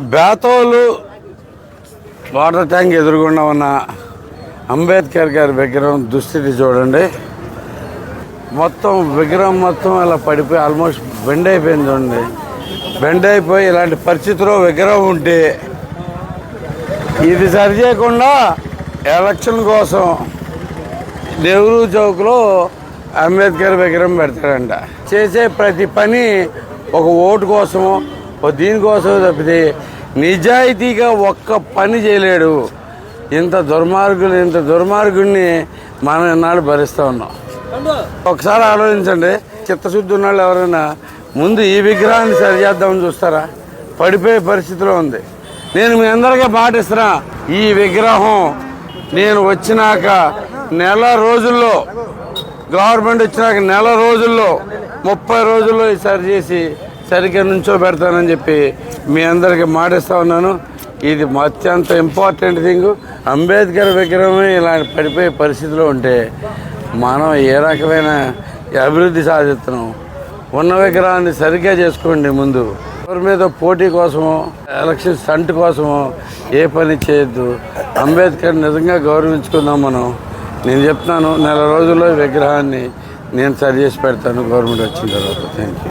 బేతోలు water tank ఎదురుగుండా ఉన్న అంబేద్కర్ గారి విగ్రహం దుస్థితి చూడండి. మొత్తం విగ్రహం మొత్తం ఇలా పడిపోయి ఆల్మోస్ట్ బెండ్ అయిపోయింది చూడండి. బెండ్ అయిపోయి ఇలాంటి పరిస్థితిలో విగ్రహం ఉంటే ఇది సరి చేయకుండా ఎలక్షన్ కోసం నెహ్రూ చౌక్లో అంబేద్కర్ విగ్రహం పెడతాడంట. చేసే ప్రతి పని ఒక ఓటు కోసమో దీనికోసం తప్పితే నిజాయితీగా ఒక్క పని చేయలేడు. ఇంత దుర్మార్గులు ఇంత దుర్మార్గుడిని మనం ఇన్నాళ్ళు భరిస్తూ ఉన్నాం. ఒకసారి ఆలోచించండి చిత్తశుద్ధి ఉన్న వాళ్ళు ఎవరైనా ముందు ఈ విగ్రహాన్ని సరిచేద్దామని చూస్తారా? పడిపోయే పరిస్థితిలో ఉంది. నేను మీ అందరికీ పాటిస్తున్నా ఈ విగ్రహం నేను వచ్చినాక నెల రోజుల్లో గవర్నమెంట్ వచ్చినాక నెల రోజుల్లో ముప్పై రోజుల్లో సరి చేసి సరిగ్గా నుంచో పెడతానని చెప్పి మీ అందరికీ మాటిస్తా ఉన్నాను. ఇది అత్యంత ఇంపార్టెంట్ థింగ్. అంబేద్కర్ విగ్రహమే ఇలాంటి పడిపోయే పరిస్థితిలో ఉంటే మనం ఏ రకమైన అభివృద్ధి సాధిస్తున్నాం? ఉన్న విగ్రహాన్ని సరిగ్గా చేసుకోండి ముందు. ఎవరి మీద పోటీ కోసమో ఎలక్షన్ స్టంట్ కోసమో ఏ పని చేయొద్దు. అంబేద్కర్ నిజంగా గౌరవించుకుందాం మనం. నేను చెప్తున్నాను నెల రోజుల్లో విగ్రహాన్ని నేను సరి చేసి పెడతాను. గవర్నమెంట్ వచ్చిన తర్వాత. Thank you